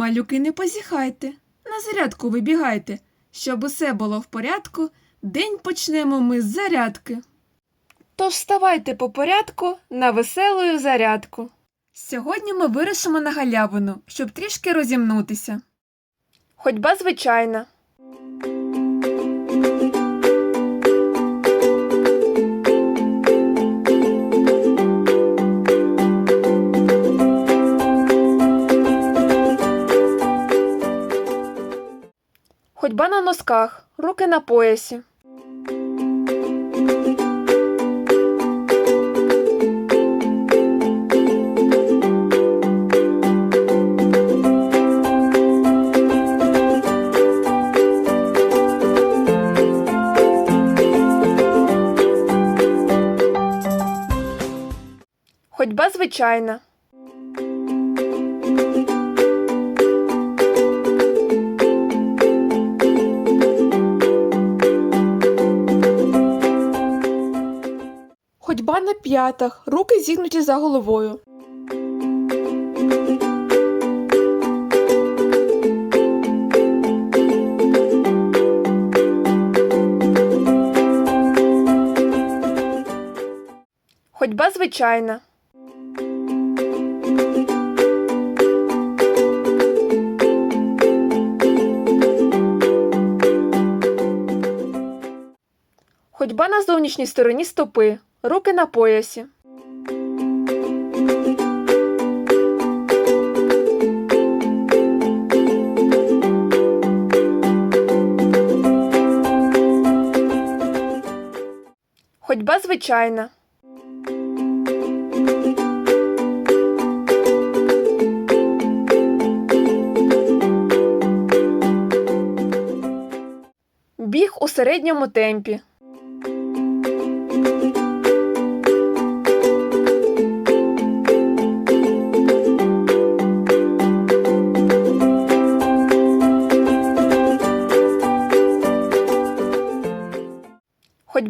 Малюки не позіхайте, на зарядку вибігайте. Щоб усе було в порядку, день почнемо ми з зарядки. Тож вставайте по порядку на веселую зарядку. Сьогодні ми вирішимо на галявину, щоб трішки розімнутися. Ходьба звичайна. Ходьба на носках, руки на поясі. Ходьба звичайна. П'ятах, руки зігнуті за головою. Ходьба звичайна. Ходьба на зовнішній стороні стопи, руки на поясі. Ходьба звичайна. Біг у середньому темпі.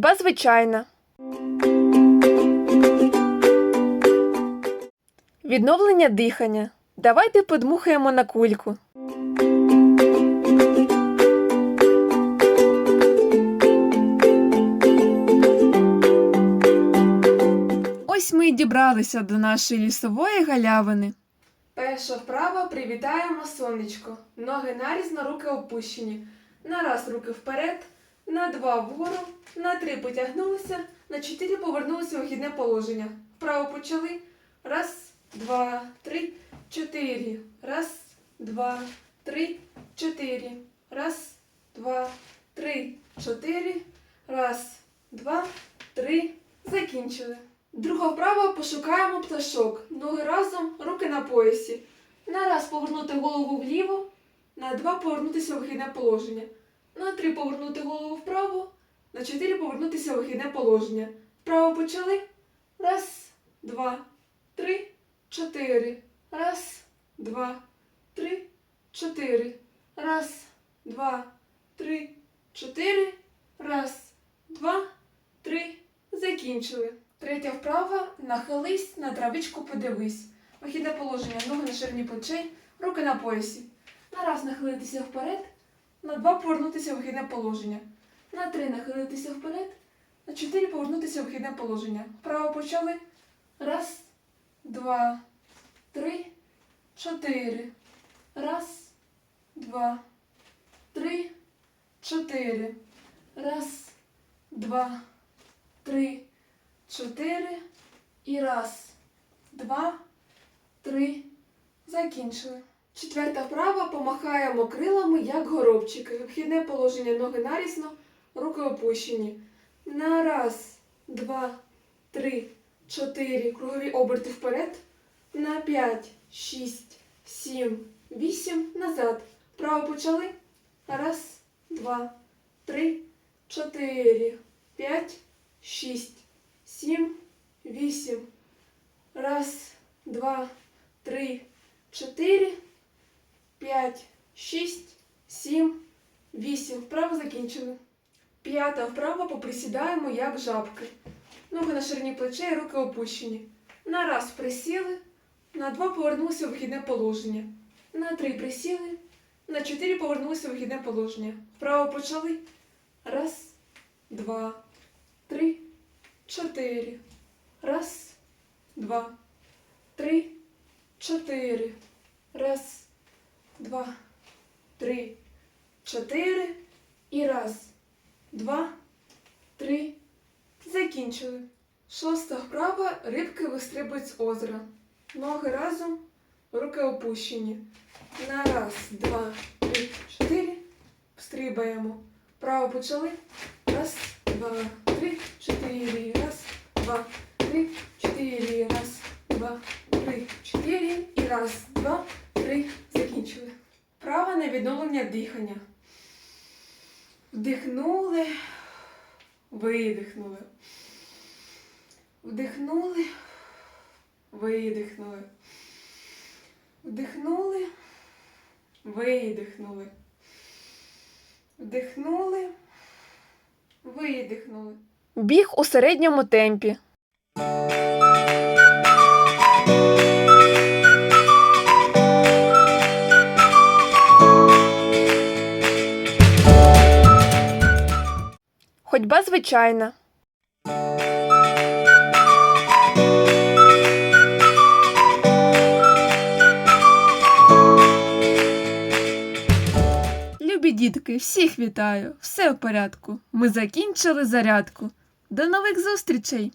Ходьба звичайна. Відновлення дихання. Давайте подмухаємо на кульку. Ось ми й дібралися до нашої лісової галявини. Перша вправа привітаємо сонечко. Ноги нарізно, руки опущені. На раз руки вперед, на два вгору, на три потягнулися, на чотири повернулися у вихідне положення. Вправо почали. Раз, два, три, чотири. Раз, два, три, чотири. Раз, два, три, чотири. Раз, два, три. Закінчили. Друга вправа пошукаємо пташок. Ноги разом, руки на поясі. На раз повернути голову вліво, на два повернутися в вихідне положення. На три повернути голову вправо, на чотири повернутися в вихідне положення. Вправо почали. Раз, два, три, чотири. Раз, два, три, чотири. Раз, два, три, чотири. Раз, два, три. Закінчили. Третя вправа. Нахились, на травичку подивись. Вихідне положення. Ноги на ширині плечей, руки на поясі. На раз нахилитися вперед. На два повернутися в вихідне положення. На три нахилитися вперед. На чотири повернутися в вихідне положення. Вправо почали. Раз, два, три, чотири. Раз, два, три, чотири. Раз, два, три, чотири. І раз, два, три. Закінчили. Четверта вправа помахаємо крилами, як горобчики. Вхідне положення ноги нарізно, руки опущені. На раз, два, три, чотири. Кругові оберти вперед. На п'ять, шість, сім, вісім. Назад. Право почали. Раз, два, три, чотири, п'ять, шість, сім, вісім. Раз, два, три, чотири. 5, 6, 7, 8. Вправо закінчили. П'ята вправо поприсідаємо, як жабки. Ноги на ширині плечей, руки опущені. На раз присіли, на два повернулися в вихідне положення. На три присіли. На чотири повернулися в вихідне положення. Вправо почали. Раз, два, три, чотири. Раз, два, три, чотири. Раз, два, три, чотири. І раз, два, три. Закінчили. Шоста вправа рибки вистрибують з озера. Ноги разом, руки опущені. На раз, два, три, чотири. Стрибаємо. Право почали. Раз, два, три, чотири. Раз, два, три, чотири. Раз, два, три, чотири. І раз, два, три. Закінчили. Право на відновлення дихання. Вдихнули, видихнули. Вдихнули, видихнули. Вдихнули, видихнули. Вдихнули, видихнули. Біг у середньому темпі. Ходьба звичайна. Любі дітки, всіх вітаю! Все в порядку. Ми закінчили зарядку. До нових зустрічей!